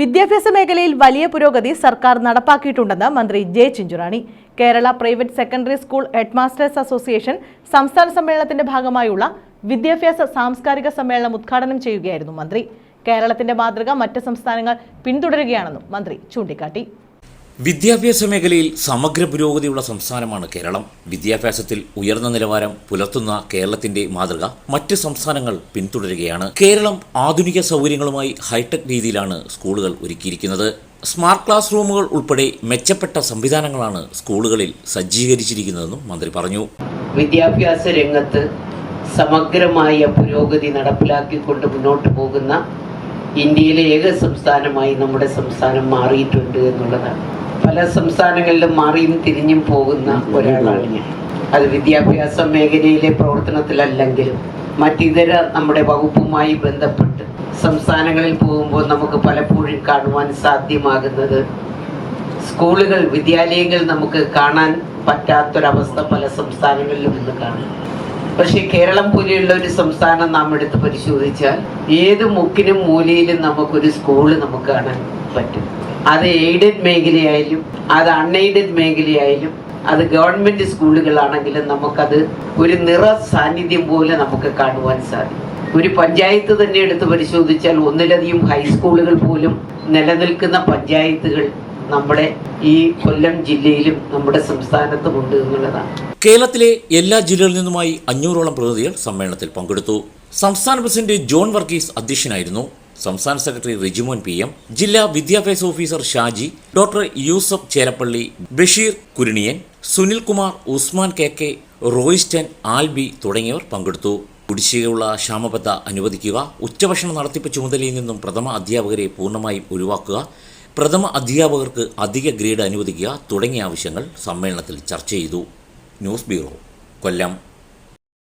വിദ്യാഭ്യാസ മേഖലയിൽ വലിയ പുരോഗതി സർക്കാർ നടപ്പാക്കിയിട്ടുണ്ടെന്ന് മന്ത്രി J Chinchurani. Kerala private secondary school headmasters association സംസ്ഥാന സമ്മേളനത്തിന്റെ ഭാഗമായുള്ള വിദ്യാഭ്യാസ സാംസ്കാരിക സമ്മേളനം ഉദ്ഘാടനം ചെയ്യുകയായിരുന്നു മന്ത്രി. കേരളത്തിന്റെ മാതൃക മറ്റ് സംസ്ഥാനങ്ങൾ പിന്തുടരുകയാണെന്നും മന്ത്രി ചൂണ്ടിക്കാട്ടി. വിദ്യാഭ്യാസ മേഖലയിൽ സമഗ്ര പുരോഗതിയുള്ള സംസ്ഥാനമാണ് കേരളം. വിദ്യാഭ്യാസത്തിൽ ഉയർന്ന നിലവാരം പുലർത്തുന്ന കേരളത്തിന്റെ മാതൃക മറ്റ് സംസ്ഥാനങ്ങൾ പിന്തുടരുകയാണ്. കേരളം ആധുനിക സൗകര്യങ്ങളുമായി ഹൈടെക് രീതിയിലാണ് സ്കൂളുകൾ ഒരുക്കിയിരിക്കുന്നത്. സ്മാർട്ട് ക്ലാസ് റൂമുകൾ ഉൾപ്പെടെ മെച്ചപ്പെട്ട സംവിധാനങ്ങളാണ് സ്കൂളുകളിൽ സജ്ജീകരിച്ചിരിക്കുന്നതെന്നും മന്ത്രി പറഞ്ഞു. വിദ്യാഭ്യാസ രംഗത്ത് സമഗ്രമായ പുരോഗതി നടപ്പിലാക്കിക്കൊണ്ട് മുന്നോട്ട് പോകുന്ന ഇന്ത്യയിലെ ഏക സംസ്ഥാനമായി നമ്മുടെ സംസ്ഥാനം മാറിയിട്ടുണ്ട് എന്നുള്ളതാണ്. പല സംസ്ഥാനങ്ങളിലും മാറിയും തിരിഞ്ഞും പോകുന്ന ഒരാളാണ് ഞാൻ. അത് വിദ്യാഭ്യാസ മേഖലയിലെ പ്രവർത്തനത്തിലല്ലെങ്കിലും മറ്റിതര നമ്മുടെ വകുപ്പുമായി ബന്ധപ്പെട്ട് സംസ്ഥാനങ്ങളിൽ പോകുമ്പോൾ നമുക്ക് പലപ്പോഴും കാണുവാൻ സാധ്യമാകുന്നത് സ്കൂളുകൾ വിദ്യാലയങ്ങൾ നമുക്ക് കാണാൻ പറ്റാത്തൊരവസ്ഥ പല സംസ്ഥാനങ്ങളിലും ഇന്ന് കാണും. പക്ഷേ കേരളം പോലെയുള്ള ഒരു സംസ്ഥാനം നാം എടുത്ത് പരിശോധിച്ചാൽ ഏത് മുക്കിനും മൂലയിലും നമുക്കൊരു സ്കൂൾ നമുക്ക് കാണാൻ പറ്റും. അത് എയ്ഡഡ് മേഖലയായാലും അത് അൺഎയ്ഡഡ് മേഖലയായാലും അത് ഗവൺമെന്റ് സ്കൂളുകളാണെങ്കിലും നമുക്കത് ഒരു നിറ സാന്നിധ്യം പോലെ നമുക്ക് കാണുവാൻ സാധിക്കും. ഒരു പഞ്ചായത്ത് തന്നെ എടുത്ത് പരിശോധിച്ചാൽ ഒന്നിലധികം ഹൈസ്കൂളുകൾ പോലും നിലനിൽക്കുന്ന പഞ്ചായത്തുകൾ നമ്മുടെ ഈ കൊല്ലം ജില്ലയിലും നമ്മുടെ സംസ്ഥാനത്തും ഉണ്ട് എന്നുള്ളതാണ്. കേരളത്തിലെ എല്ലാ ജില്ലകളിൽ നിന്നുമായി അഞ്ഞൂറോളം പ്രതിനിധികൾ സമ്മേളനത്തിൽ പങ്കെടുത്തു. സംസ്ഥാന പ്രസിഡന്റ് ജോൺ വർഗീസ് അധ്യക്ഷനായിരുന്നു. സംസ്ഥാന സെക്രട്ടറി റിജിമോൻ പി എം ജില്ലാ വിദ്യാഭ്യാസ officer Shaji doctor Yusuf Cherappally Basheer Kuruniyan Sunilkumar Usman K K Royston Albi തുടങ്ങിയവർ പങ്കെടുത്തു. കുടിശ്ശികയുള്ള ക്ഷാമബദ്ധ അനുവദിക്കുക ഉച്ചഭക്ഷണ നടത്തിപ്പ് ചുമതലയിൽ നിന്നും പ്രഥമ അധ്യാപകരെ പൂർണമായും ഒഴിവാക്കുക പ്രഥമ അധ്യാപകർക്ക് അധിക ഗ്രേഡ് അനുവദിക്കുക തുടങ്ങിയ ആവശ്യങ്ങൾ സമ്മേളനത്തിൽ ചർച്ച ചെയ്തു. News bureau Kollam.